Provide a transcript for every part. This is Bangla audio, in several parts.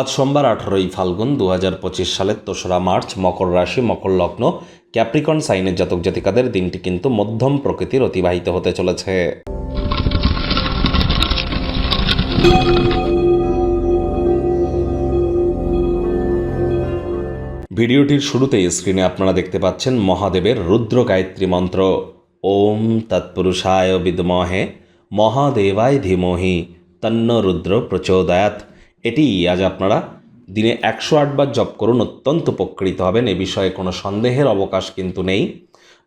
আজ সোমবার আঠারোই ফাল্গুন দু হাজার পঁচিশ সালের দোসরা মার্চ, মকর রাশি, মকর লগ্ন, ক্যাপ্রিকন সাইনের জাতক জাতিকাদের দিনটি কিন্তু মধ্যম প্রকৃতির অতিবাহিত হতে চলেছে। ভিডিওটির শুরুতেই স্ক্রিনে আপনারা দেখতে পাচ্ছেন মহাদেবের রুদ্র গায়ত্রী মন্ত্র। ওম তৎপুরুষায় বিদমহে, মহাদেবায় ধীমহি, তন্ন রুদ্র প্রচোদয়াত এটি আজ আপনারা দিনে একশো আটবার জপ করুন, অত্যন্ত উপকৃত হবেন। এ বিষয়ে কোনো সন্দেহের অবকাশ কিন্তু নেই।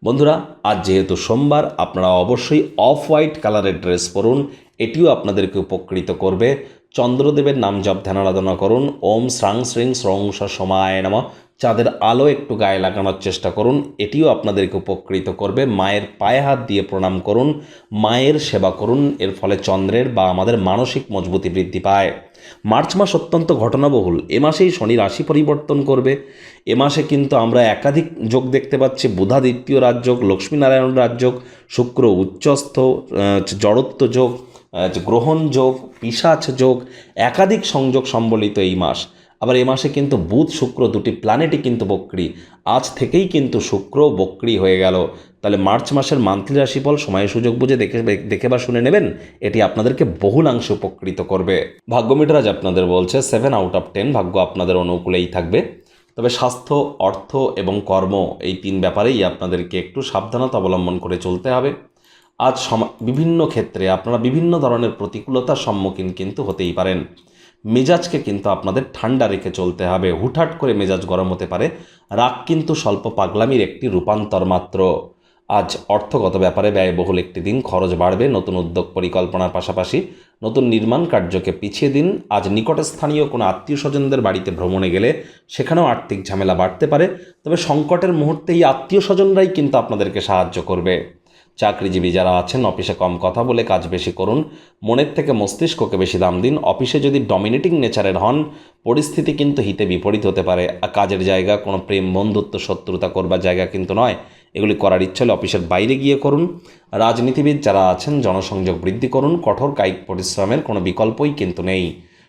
বন্ধুরা, আজ যেহেতু সোমবার, আপনারা অবশ্যই অফ হোয়াইট কালারের ড্রেস পরুন। এটিও আপনাদেরকে উপকৃত করবে। চন্দ্রদেবের নাম জপ ধ্যান আরাধনা করুন। ওম শ্রাং শ্রীং স্রংস সমায় নম। চাঁদের আলো একটু গায়ে লাগানোর চেষ্টা করুন। এটিও আপনাদেরকে উপকৃত করবে। মায়ের পায়ে হাত দিয়ে প্রণাম করুন। মায়ের সেবা করুন। এর ফলে চন্দ্রের বা আমাদের মানসিক মজবুতি বৃদ্ধি পায়। মার্চ মাস অত্যন্ত ঘটনাবহুল। এ মাসেই শনি রাশি পরিবর্তন করবে। এ মাসে কিন্তু আমরা একাধিক যোগ দেখতে পাচ্ছি। বুধা দ্বিতীয় রাজযোগ, লক্ষ্মীনারায়ণ রাজযোগ, শুক্র উচ্চস্থ জড়ত্ব যোগ গ্রহণ যোগ পিসাচ যোগ, একাধিক সংযোগ সম্বলিত এই মাস। আবার এ মাসে কিন্তু বুধ, শুক্র দুটি প্ল্যানেটই কিন্তু বক্রি। আজ থেকেই কিন্তু শুক্র বক্রি হয়ে গেল। তাহলে মার্চ মাসের মান্থলি রাশিফল সময় সুযোগ বুঝে দেখে দেখে বা শুনে নেবেন। এটি আপনাদেরকে বহুলাংশে উপকৃত করবে। ভাগ্যমিটার আজ আপনাদের বলছে সেভেন আউট অফ টেন ভাগ্য আপনাদের অনুকূলেই থাকবে। তবে স্বাস্থ্য, অর্থ এবং কর্ম এই তিন ব্যাপারেই আপনাদেরকে একটু সাবধানতা অবলম্বন করে চলতে হবে। আজ বিভিন্ন ক্ষেত্রে আপনারা বিভিন্ন ধরনের প্রতিকূলতার সম্মুখীন কিন্তু হতেই পারেন। মেজাজকে কিন্তু আপনাদের ঠান্ডা রেখে চলতে হবে। হুটহাট করে মেজাজ গরম হতে পারে। রাগ কিন্তু স্বল্প পাগলামির একটি রূপান্তর মাত্র। আজ অর্থগত ব্যাপারে ব্যয়বহুল একটি দিন, খরচ বাড়বে, নতুন উদ্যোগ পরিকল্পনার পাশাপাশি নতুন নির্মাণ কার্যকে পিছিয়ে দিন। আজ নিকটে স্থানীয় কোনো আত্মীয় স্বজনদের বাড়িতে ভ্রমণে গেলে সেখানেও আর্থিক ঝামেলা বাড়তে পারে। তবে সংকটের মুহূর্তে এই আত্মীয় স্বজনরাই কিন্তু আপনাদেরকে সাহায্য করবে। চাকরিজীবী যারা আছেন, অফিসে কম কথা বলে কাজ বেশি করুন। মনের থেকে মস্তিষ্ককে বেশি দাম দিন। অফিসে যদি ডমিনেটিং নেচারের হন, পরিস্থিতি কিন্তু হিতে বিপরীত হতে পারে। কাজের জায়গা, কোনো প্রেম, বন্ধুত্ব, শত্রুতা করবার জায়গা কিন্তু নয়। এগুলি করার ইচ্ছে হলে অফিসের বাইরে গিয়ে করুন। রাজনীতিবিদ যারা আছেন, জনসংযোগ বৃদ্ধি করুন। কঠোর কায়িক পরিশ্রমের কোনো বিকল্পই কিন্তু নেই।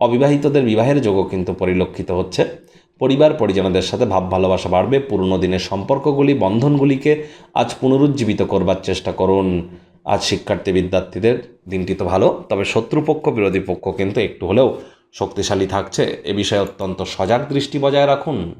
অবিবাহিতদের বিবাহের যোগও কিন্তু পরিলক্ষিত হচ্ছে। পরিবার পরিজনদের সাথে ভাব ভালোবাসা বাড়বে, পুরনো দিনের সম্পর্কগুলি, বন্ধনগুলিকে আজ পুনরুজ্জীবিত করবার চেষ্টা করুন। আজ শিক্ষার্থী বিদ্যার্থীদের দিনটি তো ভালো, তবে শত্রুপক্ষ, বিরোধী পক্ষ কিন্তু একটু হলেও শক্তিশালী থাকছে। এ বিষয়ে অত্যন্ত সজাগ দৃষ্টি বজায় রাখুন।